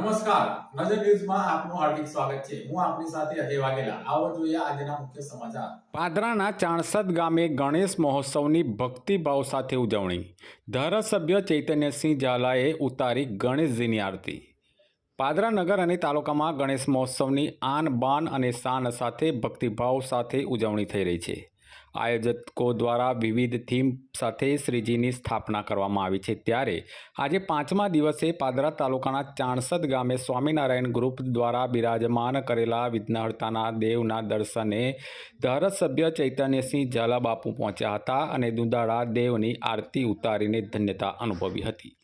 નમસ્કાર. નજર ન્યૂઝમાં આપનું હાર્દિક સ્વાગત છે. હું આપની સાથે અજય વાઘેલા. આવો જોઈએ આજના મુખ્ય સમાચાર. પાદરાના ચાણસદ ગામે ગણેશ મહોત્સવની ભક્તિભાવ સાથે ઉજવણી. ધારાસભ્ય ચૈતન્યસિંહ ઝાલાએ ઉતારી ગણેશજીની આરતી. પાદરા નગર અને તાલુકામાં ગણેશ મહોત્સવની આન બાન અને શાન સાથે ભક્તિભાવ સાથે ઉજવણી થઈ રહી છે. આયોજકો દ્વારા વિવિધ થીમ સાથે શ્રીજીની સ્થાપના કરવામાં આવી છે. ત્યારે આજે પાંચમા દિવસે પાદરા તાલુકાના ચાણસદ ગામે સ્વામિનારાયણ ગ્રુપ દ્વારા બિરાજમાન કરેલા વિઘ્નહર્તાના દેવના દર્શને ધારાસભ્ય ચૈતન્યસિંહ ઝાલાબાપુ પહોંચ્યા હતા અને દુધાળા દેવની આરતી ઉતારીને ધન્યતા અનુભવી હતી.